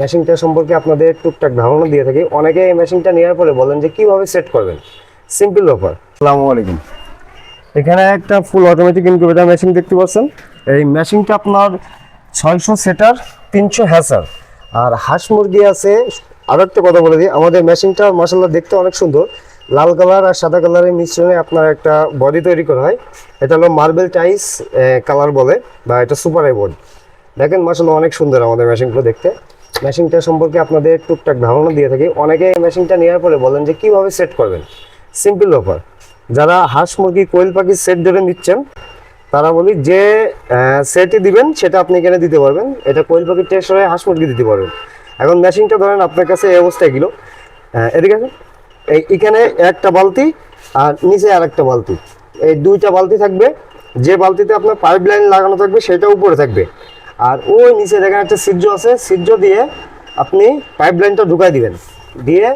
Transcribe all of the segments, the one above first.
মেশিনটা সম্পর্কে আপনাদের টুকটাক ধারণা দিয়ে থাকি। অনেকে এই মেশিনটা নেওয়ার পরে বলেন যে কীভাবে সেট করবেন? সিম্পল ব্যাপার। আসসালামু আলাইকুম। এখানে একটা ফুল অটোমেটিক ইনকিউবেটার মেশিন দেখতে পাচ্ছেন। এই মেশিনটা আপনার ছয়শো সেটার তিনশো হ্যাসার আর হাঁস মুরগি আছে আরও একটা কথা বলে দিই। আমাদের মেশিনটা মশাল্লা দেখতে অনেক সুন্দর। লাল কালার আর সাদা কালারের মিশ্রণে আপনার একটা বডি তৈরি করা হয়। এটা হলো মার্বেল টাইস কালার বলে বা এটা সুপার আই বোর্ড দেখেন মাসাল্লাহ অনেক সুন্দর আমাদের মেশিনগুলো দেখতে। মেশিনটা সম্পর্কে আপনাদের টুকটাক ধারণা দিয়ে থাকি। অনেকে এই মেশিনটা নেওয়ার পরে বলেন যে, কীভাবে সেট করবেন? সিম্পল ব্যাপার। যারা হাঁস মুরগি, কোয়েল পাখির সেট ধরে নিচ্ছেন, তারা বলি যে সেটই দিবেন, সেটা আপনি এখানে দিতে পারবেন। এটা কোয়েল পাখির টেস্ট হয়ে হাঁস মুরগি দিতে পারবেন। এখন মেশিনটা ধরেন আপনার কাছে এই অবস্থায় গেল। এদিকে। এই এখানে একটা বালতি আর নিচে আর একটা বালতি। এই দুইটা বালতি থাকবে। যে বালতিতে আপনার পাইপ লাইন লাগানো থাকবে, সেটা উপরে থাকবে। আর ওই নিচে দেখেন একটা সিজ্জ আছে সিজ্জ দিয়ে আপনি পাইপ লাইনটা ঢুকাই দিবেন। দিয়ে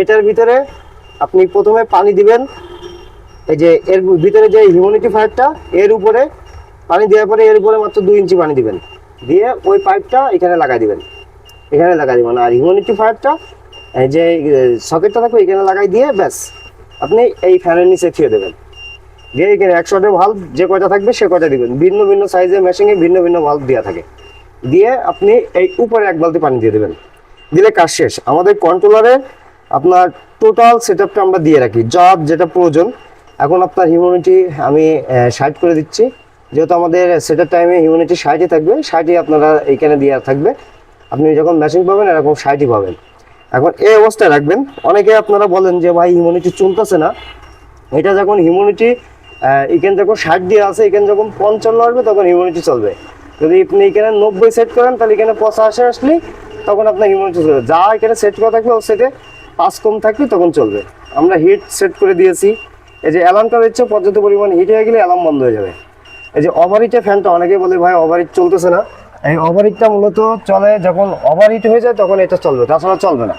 এটার ভিতরে আপনি প্রথমে পানি দিবেন। এই যে এর ভিতরে যে হিউমিডিটি ফায়ারটা এর উপরে পানি দেওয়ার পরে এর উপরে মাত্র দুই ইঞ্চি পানি দিবেন। দিয়ে ওই পাইপটা এখানে লাগাই দিবেন। এখানে লাগাই দিবেন। আর হিউমিডিটি ফায়ারটা এই যে সকেটটা থাকবে, এখানে লাগাই দিয়ে ব্যাস, আপনি এই ফ্যানের নিচে থিয়ে দেবেন। দিয়ে এখানে একশোটা ভাল্ব যে কয়টা থাকবে সে কয়টা দিবেন। ভিন্ন ভিন্ন সাইজের মেশিনে ভিন্ন ভিন্ন ভাল্ব দেওয়া থাকে। দিয়ে আপনি এই উপরে এক বালতি পানি দিয়ে দেবেন। দিলে কাজ শেষ। আমাদের কন্ট্রোলারে আপনার টোটাল সেট আমরা দিয়ে রাখি যার যেটা প্রয়োজন। এখন আপনার হিউমিডিটি আমি সাইড করে দিচ্ছি। যেহেতু আমাদের সেটার টাইমে হিউমিডিটি সাইডে থাকবে সাইডে আপনারা এইখানে দেওয়া থাকবে। আপনি যখন মেশিন পাবেন, এরকম সাইডই পাবেন। এখন এই অবস্থায় রাখবেন। অনেকে আপনারা বলেন যে, ভাই হিউমিডিটি চলতেছে না। এটা যখন হিউমিডিটি এখানে যখন ষাট দিয়ে আছে, এখানে যখন পঞ্চান্ন আসবে, তখন হিউমিডিটি চলবে। যদি আপনি এখানে নব্বই সেট করেন, তাহলে এখানে পঁচাশি আসলে তখন আপনার হিউমিডিটি চলবে। যা এখানে সেট করা থাকবে, ওর সেটে পাঁচ কম থাকলে তখন চলবে। আমরা হিট সেট করে দিয়েছি। এই যে অ্যালার্মটা দিচ্ছে, পর্যাপ্ত পরিমাণ হিট হয়ে গেলে অ্যালার্ম বন্ধ হয়ে যাবে। এই যে ওভারহিটে ফ্যানটা অনেকে বলে, ভাই ওভারহিট চলতেছে না। এই ওভারহিটটা মূলত চলে, যখন ওভারহিট হয়ে যায়, তখন এটা চলবে। তাছাড়া চলবে না।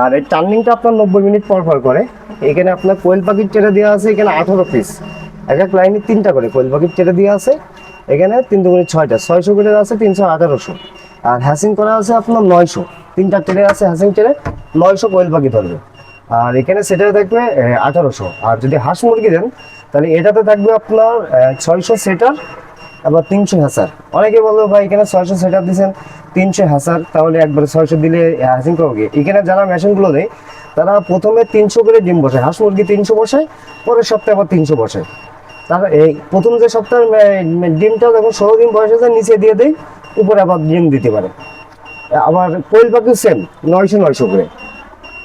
আর এই টার্নিংটা আপনার নব্বই মিনিট পর পর করে। এখানে আপনার কোয়েল পাখির চেটে দেওয়া আছে, এখানে আঠারো পিস এক এক লাইনে তিনটা করে কোয়েল পাখির চেটে দেওয়া আছে। এখানে তিন দুগুণে ছয়টা। ছয়শো করে আছে, তিনশো আঠারোশো। আর হ্যাসিং করা আছে আপনার নয়শো। তিনটা চেড়ে আছে হ্যাসিং চেড়ে নয়শো কোয়েল পাখি ধরবে। আর এখানে সেটা থাকবে আঠারোশো। আর যদি হাঁস মুরগি দেন, তাহলে এটাতে থাকবে আপনার ছয়শো সেটার আবার তিনশো হাজার। অনেকে বলব ভাই, এখানে ছয়শো সেটার দিচ্ছেন তিনশো হাজার, তাহলে একবারে ছয়শো দিলে হ্যাসিং করবে এখানে যারা মেশিনগুলো দেয়, তারা প্রথমে তিনশো করে ডিম বসায়। হাঁস মুরগি তিনশো বসায়, পরের সপ্তাহে আবার তিনশো বসায়। তার এই প্রথম যে সপ্তাহে ডিমটা যখন ষোলো দিন বয়স হয়ে যায় নিচে দিয়ে দেয়, উপরে আবার ডিম দিতে পারে। আবার কোয়েল পাখি সেম নয়শো নয়শো করে।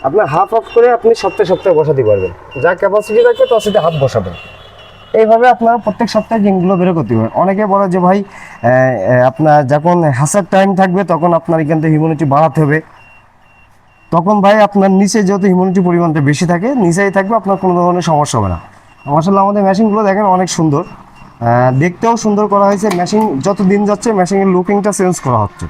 আপনার হাফ হাফ করে আপনি সপ্তাহে সপ্তাহে বসাতে পারবেন। যা ক্যাপাসিটি রাখবে তার সাথে হাফ বসাবেন। এইভাবে আপনারা প্রত্যেক সপ্তাহে জিমগুলো বের করতে পারেন অনেকে বলে যে ভাই আপনার যখন হাসার টাইম থাকবে, তখন আপনার এখান থেকে হিউম্যানিটি বাড়াতে হবে। তখন ভাই আপনার নিচে যেহেতু হিউম্যানিটি পরিমাণটা বেশি থাকে, নিচেই থাকবে, আপনার কোনো ধরনের সমস্যা হবে না। মাসাল্লাহ আমাদের মেশিনগুলো দেখেন অনেক সুন্দর। দেখতেও সুন্দর করা হয়েছে। মেশিন যত দিন যাচ্ছে মেশিনের লুকিংটা চেঞ্জ করা হচ্ছে।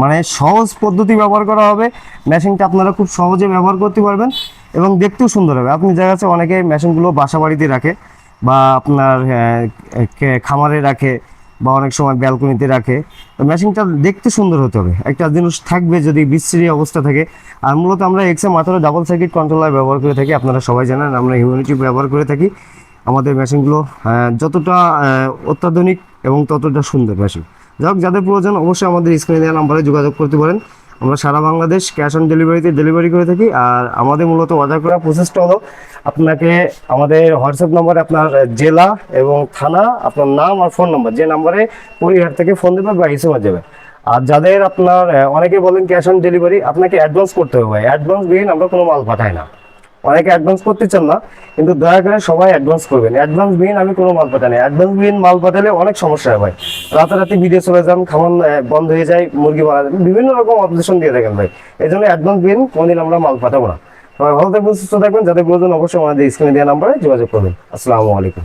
মানে সহজ পদ্ধতি ব্যবহার করা হবে। মেশিনটা আপনারা খুব সহজে ব্যবহার করতে পারবেন এবং দেখতেও সুন্দর হবে। আপনি দেখা যাচ্ছে অনেকে মেশিনগুলো বাসা বাড়িতে রাখে। বা আপনার খামারে রাখে বা অনেক সময় ব্যালকনিতে রাখে, তো মেশিনটা দেখতে সুন্দর হতে হবে। একটা জিনিস থাকবে যদি বিশ্রী অবস্থা থাকে। আর মূলত আমরা এক্সএ মাত্র ডাবল সার্কিট কন্ট্রোলার ব্যবহার করে থাকি, আপনারা সবাই জানেন, আমরা হিউম্যানিটি ব্যবহার করে থাকি। আমাদের মেশিনগুলো যতটা অত্যাধুনিক এবং ততটা সুন্দর মেশিন। যাই হোক যাদের প্রয়োজন অবশ্যই আমাদের স্ক্রিনে দেওয়া নাম্বারে যোগাযোগ করতে পারেন। আমরা সারা বাংলাদেশ ক্যাশ অন ডেলিভারিতে ডেলিভারি করে থাকি আর আমাদের মূলত অর্ডার করার প্রসেসটা হলো আপনাকে আমাদের হোয়াটসঅ্যাপ নম্বরে আপনার জেলা এবং থানা, আপনার নাম আর ফোন নম্বর যে নাম্বারে পরিহার থেকে ফোন দেবে বা এসএমএস যাবে আর যাদের আপনার অনেকে বলেন ক্যাশ অন ডেলিভারি আপনাকে অ্যাডভান্স করতে হবে অ্যাডভান্স বিহীন আমরা কোনো মাল পাঠাই না। অনেকে অ্যাডভান্স করতে চান না, কিন্তু দয়া করে সবাই অ্যাডভান্স করবেন। অ্যাডভান্স বিহীন আমি কোনো মাল পাঠাই অ্যাডভান্স বিহীন মাল পাঠালে অনেক সমস্যা হয় ভাই। রাতারাতি ভিডিও চলে যান খামান বন্ধ হয়ে যায়, মুরগি মারা যায় বিভিন্ন রকম অপজেশন দিয়ে থাকেন ভাই। এই জন্য অ্যাডভান্স বিহীন কোনোদিন আমরা মাল পাঠাবো না। সবাই ভালো থাকবেন, সুস্থ থাকবেন। যাদের প্রয়োজন অবশ্যই আমাদের স্ক্রিনে দেওয়া নাম্বারে যোগাযোগ করবেন। আসসালামু আলাইকুম।